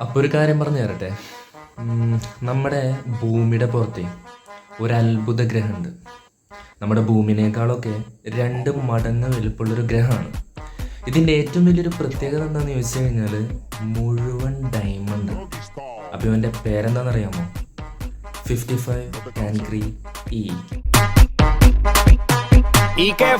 അപ്പോൾ ഒരു കാര്യം പറഞ്ഞു തരട്ടെ? നമ്മുടെ ഭൂമിയുടെ പുറത്തെ ഒരു അത്ഭുത ഗ്രഹമുണ്ട്. നമ്മുടെ ഭൂമിനേക്കാളൊക്കെ രണ്ട് മടങ്ങ് വലുപ്പമുള്ളൊരു ഗ്രഹമാണ്. ഇതിന്റെ ഏറ്റവും വലിയൊരു പ്രത്യേകത എന്താണെന്ന് ചോദിച്ചു കഴിഞ്ഞാൽ മുഴുവൻ ഡയമണ്ട് അപ്പോൾ ഇവന്റെ പേരെന്താണെന്നറിയാമോ? ഫിഫ്റ്റി ഫൈവ് കാൻക്രി ഇ നേരത്തെ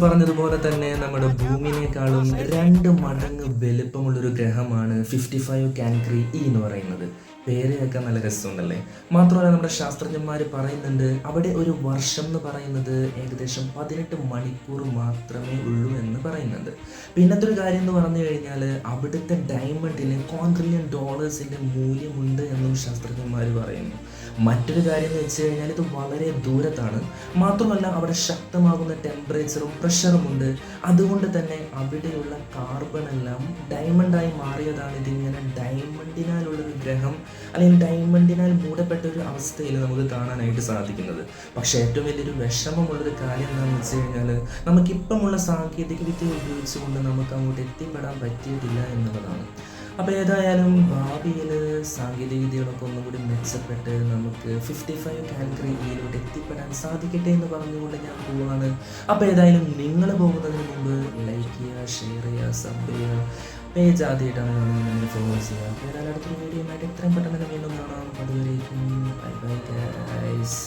പറഞ്ഞതുപോലെ തന്നെ നമ്മുടെ ഭൂമിനേക്കാളും രണ്ട് മടങ്ങ് വലുപ്പമുള്ളൊരു ഗ്രഹമാണ് ഫിഫ്റ്റി ഫൈവ് കാൻക്രി ഇ എന്ന് പറയുന്നത്. പേര് നല്ല രസമുണ്ടല്ലേ? മാത്രമല്ല നമ്മുടെ ശാസ്ത്രജ്ഞന്മാർ പറയുന്നുണ്ട് അവിടെ ഒരു വർഷം എന്ന് പറയുന്നത് ഏകദേശം പതിനെട്ട് മണിക്കൂർ മാത്രമേ ഉള്ളൂ എന്ന് പറയുന്നുണ്ട്. പിന്നത്തെ ഒരു കാര്യം എന്ന് പറഞ്ഞു കഴിഞ്ഞാൽ അവിടുത്തെ ഡയമണ്ടിന് കോൺട്രില്യൺ ഡോളേഴ്സിന്റെ മൂല്യമുണ്ട് എന്നും ശാസ്ത്രജ്ഞന്മാർ പറയുന്നു. മറ്റൊരു കാര്യം എന്ന് വെച്ച് കഴിഞ്ഞാൽ ഇത് വളരെ ദൂരത്താണ്. മാത്രമല്ല അവിടെ ശക്തമാകുന്ന ടെമ്പറേച്ചറും പ്രഷറും ഉണ്ട്. അതുകൊണ്ട് തന്നെ അവിടെയുള്ള കാർബൺ എല്ലാം ഡയമണ്ടായി മാറിയതാണ് ഇതിങ്ങനെ ഡയമണ്ടിനാലുള്ള ഒരു ഗ്രഹം അല്ലെങ്കിൽ ഡയമണ്ടിനാൽ മൂടപ്പെട്ട ഒരു അവസ്ഥയിൽ നമുക്ക് കാണാനായിട്ട് സാധിക്കുന്നത്. പക്ഷേ ഏറ്റവും വലിയൊരു വിഷമമുള്ളൊരു കാര്യം എന്താണെന്ന് വെച്ച് കഴിഞ്ഞാൽ നമുക്കിപ്പമുള്ള സാങ്കേതിക വിദ്യ ഉപയോഗിച്ചുകൊണ്ട് നമുക്ക് അങ്ങോട്ട് എത്തിപ്പെടാൻ പറ്റിയിട്ടില്ല എന്നുള്ളതാണ്. അപ്പോൾ ഏതായാലും ഭാവിയിൽ സാങ്കേതിക വിദ്യകളൊക്കെ ഒന്നും കൂടി മെച്ചപ്പെട്ട് നമുക്ക് ഫിഫ്റ്റി ഫൈവ് കാൽക്രിയിലോട്ട് എത്തിപ്പെടാൻ സാധിക്കട്ടെ എന്ന് പറഞ്ഞുകൊണ്ട് ഞാൻ പോവാണ്. അപ്പോൾ ഏതായാലും നിങ്ങൾ പോകുന്നതിന് മുമ്പ് ലൈക്ക് ചെയ്യുക ഷെയർ ചെയ്യുക സബ് ചെയ്യുക പേജ് ആദ്യമായിട്ടാണ് നിങ്ങൾ ഫോളോ ചെയ്യുക. അപ്പോൾ ഏതായാലും അടുത്തൊരു വീഡിയോ ആയിട്ട് എത്രയും പെട്ടെന്ന് തന്നെ വീണ്ടും കാണാം. അതുവരേക്കും ബൈ ബൈ ഗൈസ്